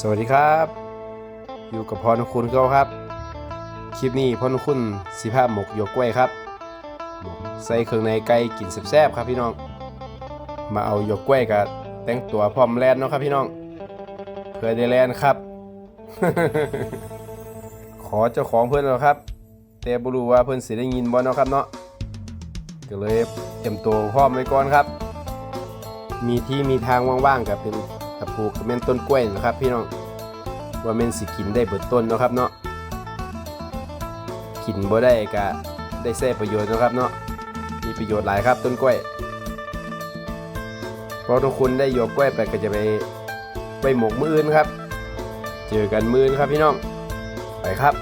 สวัสดีครับ อยู่กับพรคุณเขาครับ คลิปนี้พรคุณสิภาพหมกหยกกล้วยครับหมกใส่เครื่องในไก่กินแซ่บๆครับพี่น้อง มาเอาหยกกล้วยกับแต่งตัวพร้อมแลนเนาะครับพี่น้องเพื่อได้แลนครับ ขอเจ้าของเพื่อนแล้วครับแต่บ่รู้ว่าเพื่อนสิได้ยินบ่เนาะครับเนาะก็เลยเตรียมตัวพร้อมไว้ก่อนครับ มีที่มีทางว่างๆกับเป็น ตะปูกับแม่นต้นกล้วยนะครับ พี่น้องว่าแม่นสิกินได้เบิดต้นนะครับเนาะกินบ่ได้ก็ได้แท้ประโยชน์นะครับเนาะมีประโยชน์หลายครับต้นกล้วยพอทุกคนได้หยวกกล้วยไปก็จะไปไปหมกมืออื่นครับ เจอกันมืออื่นครับพี่น้องไปครับ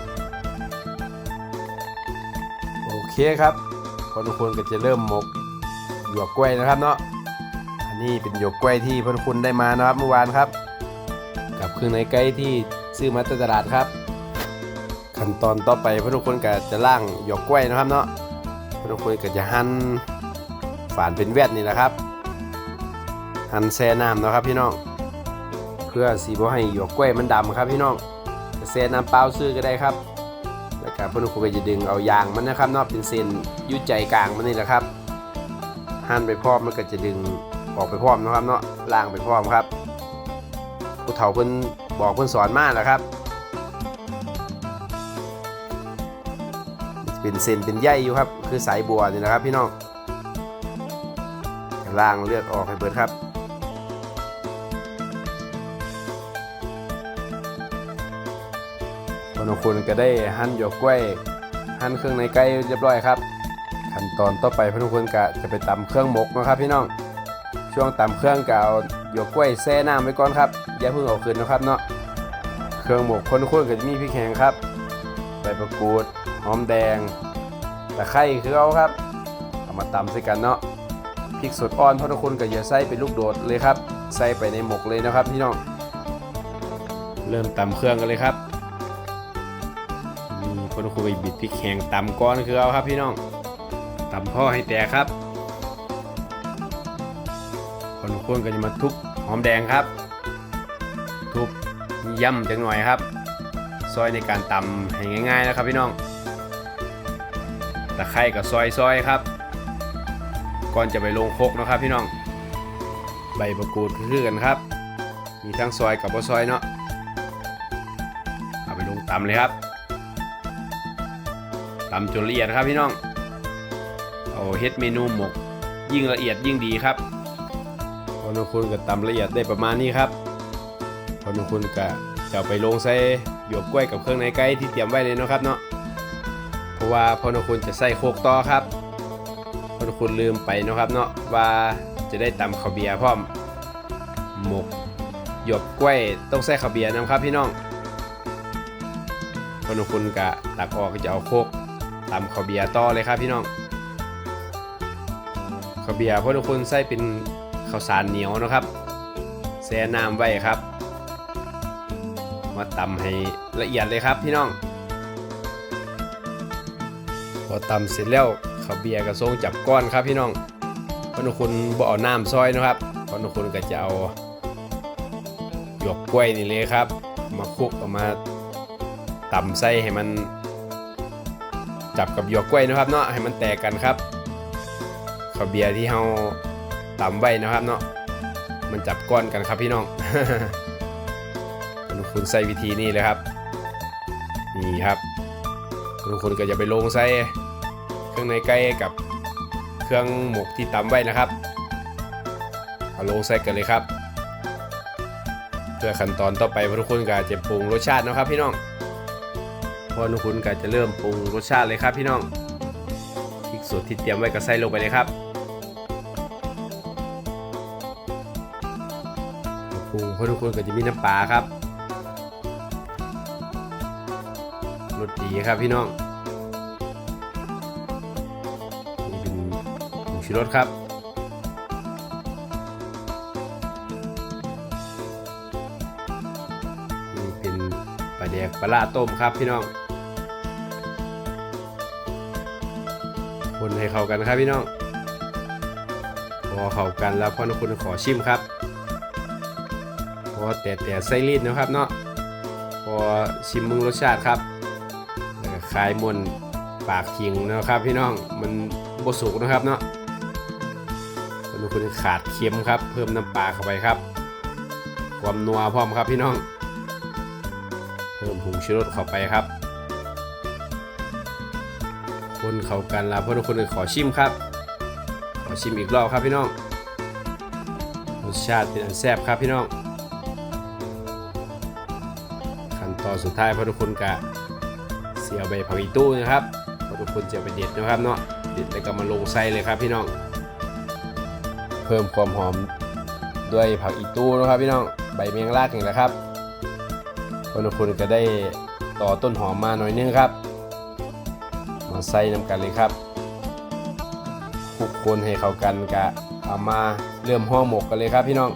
โอเคครับพอทุกคนก็จะเริ่มหมกหยวกกล้วยนะครับเนาะ นนี้เป็นหยวกกล้วยที่เพื่อนคุณได้มานะครับเมื่อวานครับ กับเครื่องในไก่ที่ซื้อมาจากตลาดครับ ขั้นตอนต่อไปเพื่อนทุกคนก็จะล่างหยวกกล้วยนะครับเนาะเพื่อนทุกคนก็จะหั่นฝานเป็นแว่นนี่แหละครับ หั่นแช่น้ำนะครับพี่น้องเพื่อสีบ่ให้หยวกกล้วยมันดำครับพี่น้องแช่น้ำเปล่าซื้อก็ได้ครับแล้วก็เพื่อนทุกคนก็จะดึงเอายางมันนะครับเนาะเป็นเส้นยุ่ใจกลางมันนี่แหละครับหั่นไปพร้อมมันก็จะดึง ออกไปพร้อมนะครับเนาะล่างไปพร้อมครับผู้เฒ่าเพิ่นบอกเพิ่นสอนมาแหล้วครับ เป็นเส้นเป็นใยอยู่ครับ คือสายบัวนี่นะครับพี่น้องล่างเลือดออกให้เบิดครับคนละคนก็ได้หั่นหยวกกล้วยหั่นเครื่องในไก่เรียบร้อยครับ ขั้นตอนต่อไปพนุคนกะจะไปตำเครื่องหมกนะครับพี่น้อง ช่วงตำเครื่องกะเอาหยวกกล้วยแช่น้ำไว้ก่อนครับอย่าเพิ่งเอาขึ้นนะครับเนาะเครื่องหมกคนคนก็จะมีพริกแห้งครับใบประกูดหอมแดงตะไคร้คือเอาครับเอามาตำใส่กันเนาะพริกสดอ่อนพนุคนก็อย่าใส่เป็นลูกโดดเลยครับ ใส่ไปในหมกเลยนะครับพี่น้องเริ่มตำเครื่องกันเลยครับมีคนคุยบิดพริกแห้งตำก้อนคือเอาครับพี่น้องตำพ่อให้แตกครับ คนคนก็จะมาทุบหอมแดงครับ ทุบย่ำจังหน่อยครับ ซอยในการตำให้ง่ายๆนะครับพี่น้องตะไคร้กับซอยซอยครับ ก่อนจะไปลงโคกนะครับพี่น้อง ใบประกูดคือกันครับ มีทั้งซอยกับบ่ซอยเนาะเอาไปลงตำเลยครับตำจนละเอียดครับพี่น้องเอาเฮ็ดเมนูหมกยิ่งละเอียดยิ่งดีครับ พนุคุณก็ตำละเอียดได้ประมาณนี้ครับพนุคุณก็จะเอาไปลงใส่หยวกกล้วยกับเครื่องในไก่ที่เตรียมไว้เลยนะครับเนาะเพราะว่าพอนุคุณจะใส่โคกต่อครับพอนุคุณลืมไปนะครับเนาะว่าจะได้ตำข้าวเบียร์พร้อมหมกหยวกกล้วยต้องใส่ข้าวเบียร์นะครับพี่น้องพอนุคุณก็ตักออกก็จะเอาโคกตำข้าวเบียร์ต่อเลยครับพี่น้องข้าวเบียร์พราะทุกคนใส่เป็น ข้าวสารเหนียวนะครับแช่น้ำไว้ครับ มาตำให้ละเอียดเลยครับพี่น้อง พอตำเสร็จแล้วข้าวเบียร์ก็ทรงจับก้อนครับพี่น้องพราะทุกคนบ่เอาน้ำซอยนะครับพราะทุกคนก็จะเอาหยวกกล้วยนี่เลยครับ มาคลุกออกมาตำใส่ให้มันจับกับหยวกกล้วยนะครับเนาะให้มันแตกกันครับข้าวเบียร์ที่เรา ตำไว้นะครับเนาะมันจับก้อนกันครับพี่น้องคุณคุณใส่วิธีนี้เลยครับ นี่ครับคุณคุณก็จะไปลงใส่เครื่องในไก่กับเครื่องหมกที่ตำไว้นะครับเอาลงใส่กันเลยครับ เพื่อขั้นตอนต่อไปทุกคนก็จะปรุงรสชาตินะครับพี่น้องพอทุกคนก็จะเริ่มปรุงรสชาติเลยครับพี่น้องพริกสดที่เตรียมไว้ก็ใส่ลงไปเลยครับ รุงเพื่อทุกคนก็จะมีน้ำปลาครับรสดีครับพี่น้องนี่เป็นผงชูรสครับนี่เป็นปลาแดกปลาลาต้มครับพี่น้อง คนให้เข้ากันครับพี่น้องพอเข้ากันแล้วพ่อนุคุณขอชิมครับ พอแต่แต่ไส้ลิ้นนะครับเนาะพอชิมมึงรสชาติครับคลายมนปากทิ้งนะครับพี่น้องมันบสุกนะครับเนาะคนบางคนขาดเค็มครับ เพิ่มน้ำปลาเข้าไปครับ ความนัวพร้อมครับพี่น้อง เพิ่มผงชูรสเข้าไปครับ คนเข้ากันล้วเพื่อนทุกคนขอชิมครับ ขอชิมอีกรอบครับพี่น้องรสชาติเป็นอันแซ่บครับพี่น้อง อนสุดท้ายพอนทุกคนกะเสียใบผักอีตู้นะครับพอนทุกคนจะไปเด็ดนะครับเนาะเด็ดแล้วก็มาลงไส้เลยครับพี่น้อง เพิ่มความหอมด้วยผักอีตู้นะครับพี่น้องใบเมียงรากอย่างไรครับพอนทุกคนก็ได้ต่อต้นหอมมาหน่อยนึงครับ มาใส่น้ำกันเลยครับคลุกคนให้เข้ากันกะเอามาเริ่มห่อหมกกันเลยครับพี่น้อง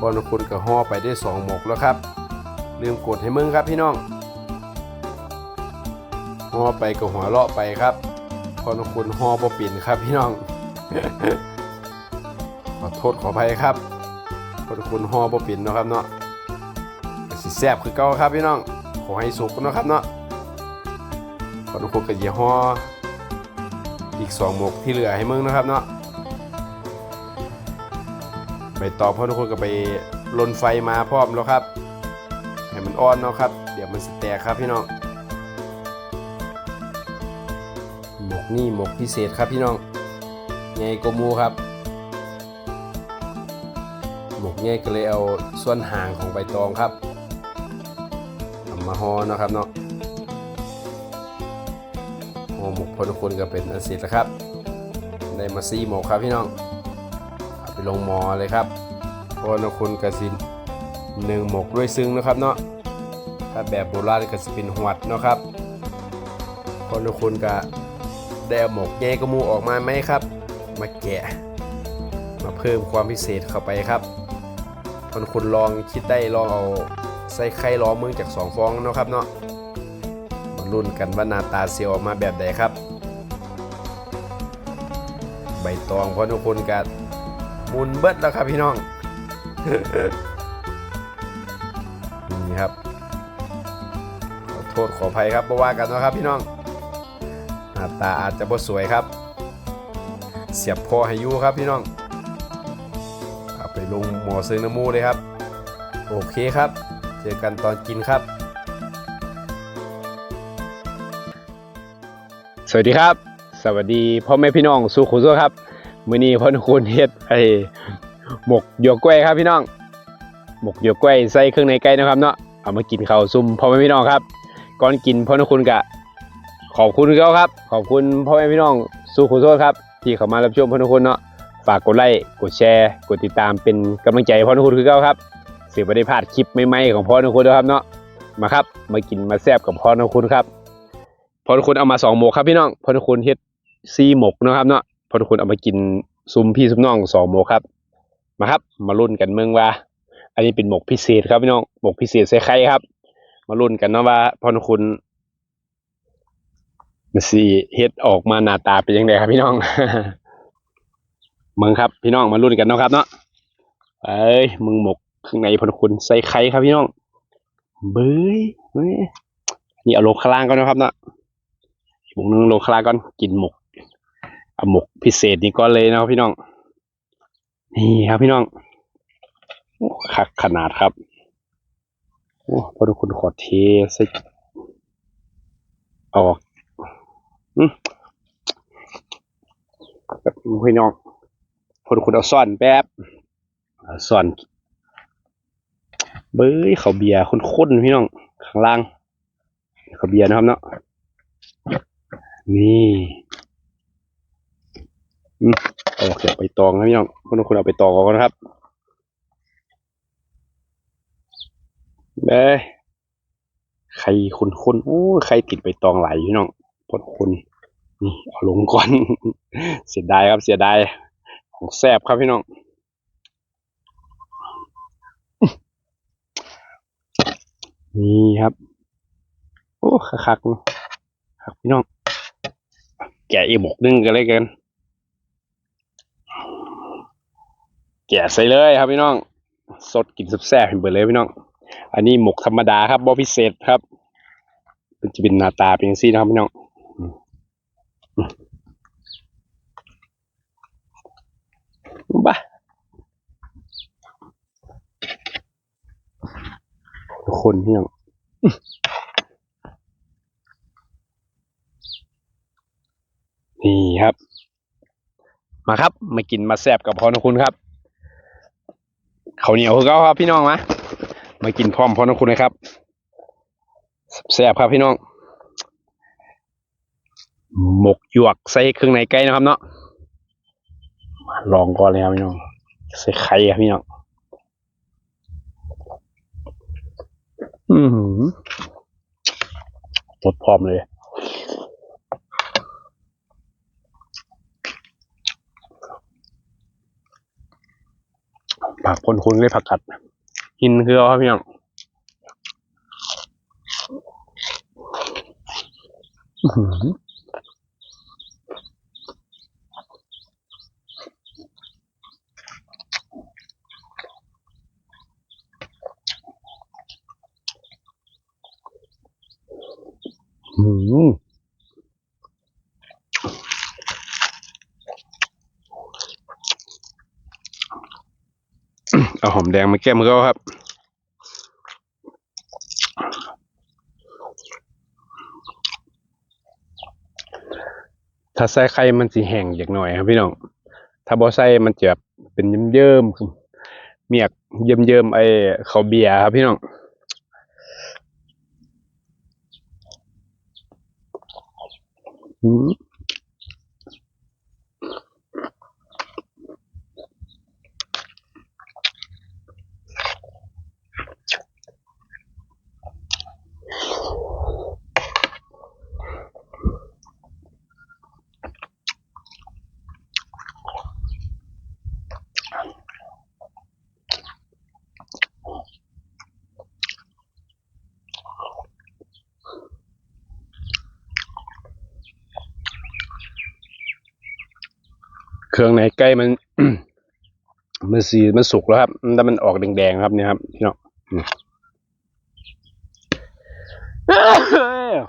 บอลคุณก็ห่อไปได้สองหมกแล้วครับ ลืมกดให้มึงครับพี่น้องห่อไปก็หัวเลาะไปครับบอลคุณห่อบ่ปิ่นครับพี่น้อง ขอโทษขออภัยครับบอลคุณห่อบ่ปิ่นเนาะครับเนาะสิแซบคือเก่าครับพี่น้อง ขอให้สุกเนาะครับเนาะขอทุกคนกับยี่ห้ออีกสองหมกที่เหลือให้มึงนะครับเนาะใบตอพ่อทุกคนก็ไปลนไฟมาพร้อมแล้วครับ อ่อนเนาะครับ เดี๋ยวมันสแตกครับพี่น้อง หมกนี่หมกพิเศษครับพี่น้องไงโกมูครับ หมกไงก็เลยเอาส่วนห่างของใบตองครับเอามาห่อเนาะครับเนาะหอหมกพอทุกคนก็เป็นอันเสร็จแล้วครับ ได้มาซีหมกครับพี่น้องเอาไปลงหมอเลยครับพอทุกคนกระสินหนึ่งหมกด้วยซึ้งนะครับเนาะ ถ้าแบบโบราณก็จะเป็นหวัดเนาะครับพอทุกคนก็ได้เอาหมกแย่กระมูออกมาไหมครับ มาแกะ มาเพิ่มความพิเศษเข้าไปครับพอทุกคนลองคิดได้ลองเอาใส่ไข่ล้อมึงจากสองฟองเนาะครับเนาะมาลุ้นกันว่าหน้าตาเสียออกมาแบบใดครับ ใบตองพราะทุกคนกัมุนเบิดแล้วครับพี่น้อง ทษขออภัยครับเพราะว่ากันนะครับพี่น้องหน้าตาอาจจะบ่สวยครับ เสียบพอให้อยูครับพี่น้องเอาไปลงหมอซื้อน้ำมูเลยครับ โอเคครับ เจอกันตอนกินครับ สวัสดีครับ สวัสดีพ่อแม่พี่น้องสุขุสุครับมื้อนี้พ่อทุกคนเฮ็ดไอ้หมกหยวกกล้วยครับพี่น้องหมกหยวกกล้วยใส่เครื่องในไก่นะครับเนาะเอามากินข้าวซุ่มพ่อแม่พี่น้องครับ ก่อนกินพ่อทุกคนกะ ขอบคุณเขาครับ ขอบคุณพ่อแม่พี่น้องสุขุสุครับ ที่เข้ามารับชมพ่อทุกคนเนาะฝากกดไลค์กดแชร์ กดติดตามเป็นกำลังใจพ่อทุกคนคือเก่าครับเสียบ่ได้พลาดคลิปใหม่ๆของพ่อทุกคนนะครับเนาะมาครับ มากินมาแซ่บกับพ่อทุกคนครับพอทุกคนเอามาสองหมกครับพี่น้องพอทุกคนเฮ็ดซีหมกนะครับเนาะพอทุกคนเอามากินซุมพี่ซุมน้องสองหมกครับ มาครับ มาลุ้นกันเมืองว่า อันนี้เป็นหมกพิเศษครับพี่น้องหมกพิเศษใส่ไข่ครับ มาลุ้นกันเนาะว่าพอทุกคนมันสีเฮ็ดออกมาหน้าตาเป็นยังไงครับพี่น้องมึงครับ พี่น้องมาลุ้นกันเนาะครับ เนาะเอ้ยมึงหมกข้างในพอทุกคนใส่ไข่ครับพี่น้องเบ้ยเฮ้ยนี่เอาลงข้างล่างก่อนนะครับเนาะหมกนึงโลคลาก่อนกินหมกเอาหมกพิเศษนี่ก่อนเลยนะครับพี่น้อง นี่ครับพี่น้องคักขนาดครับ โอ้พอทุกคนขอเทใส่ออกอืมแบบพี่น้องพอทุกคนเอาซ่อนแป๊บซ่อนเบ้ยเขาวเบียร์ข้นๆพี่น้องข้างล่างเขาวเบียร์นะครับเนาะนี่อืมโอเคไปตองนะพี่น้องคนคนเอาไปตองก่อนนะครับ เด้ไข่คุณคุณโอ้ไข่ติดไปตองไหลอยู่พี่น้องพดคุณนี่เอาลงก่อน เสียดายครับเสียดายของแซ่บครับพี่น้องนี่ครับ โอ้คักๆครับพี่น้อง แกะอีกหมกนึงกันเลยกัน แกะใส่เลยครับพี่น้อง สดกินแซ่บเห็นเบิดเลยพี่น้อง อันนี้หมกธรรมดาครับบ่พิเศษครับมันจะเป็นหน้าตาเป็นอย่างซี่นะครับพี่น้องมอืมบ้าทุกคนพี่น้องนี่ครับ มาครับ มากินมาแซบกับพอนคุณครับเขาเหนียวคือเก็ครับพี่น้องมา มากินพร้อมพอนะคุณนะครับแซ่บครับพี่น้อง หมกหยวกใส่เครื่องในไก่นะครับเนาะมาลองก่อนเลยครับพี่น้องใส่ไข่ครับพี่น้องอือหือสดพร้อมเลยผักคนคุณเลยผักกัด กินคือเอาครับพี่น้องอื้อหือเอาหอมแดงมาแก้มเขาครับ ถ้าใส่ไข่มันสิแห้งอย่างหน่อยครับพี่น้อง ถ้าบ่ใส่มันจะเป็นเยิ้มๆเมียกเยิ้มๆไอ้ข้าวเบียร์ครับพี่น้องอืม เครื่องในใกล้มันมันสีมันสุกแล้วครับแต่มันออกแดงๆครับเนี่ยครับพี่น้อง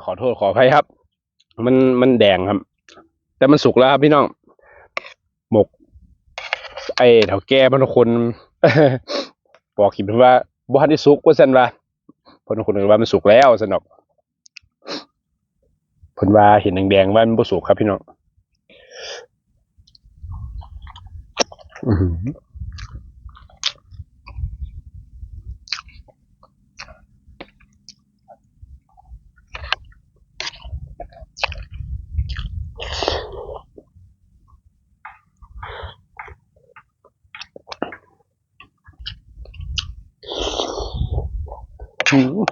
ขอโทษขออภัยครับ มันมันแดงครับ แต่มันสุกแล้วครับพี่น้อง หมก ไอ้เถาแก่บางคนบอกคิดว่าบ่ทันได้สุกว่าซั่นว่าพนคนหนึกว่ามันสุกแล้วซั่นอกพนว่าเห็นแดงๆว่ามันบ่สุกครับพี่น้อง อื้อหืออื้อ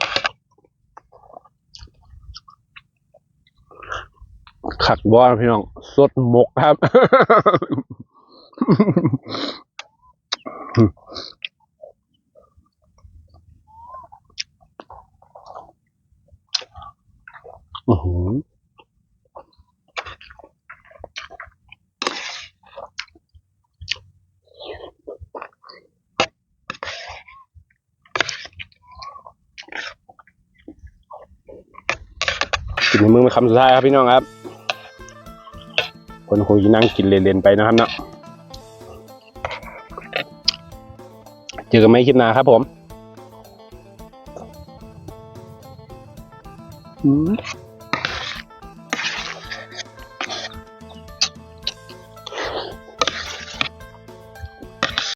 ขักบ่พี่น้อง สดหมกครับ อื้อหือกินในมือเป็นคำสุดท้ายครับพี่น้องครับ คนคงจะนั่งกินเล่นๆไปนะครับเนาะ จอกันไม่คลิปหน้าครับผม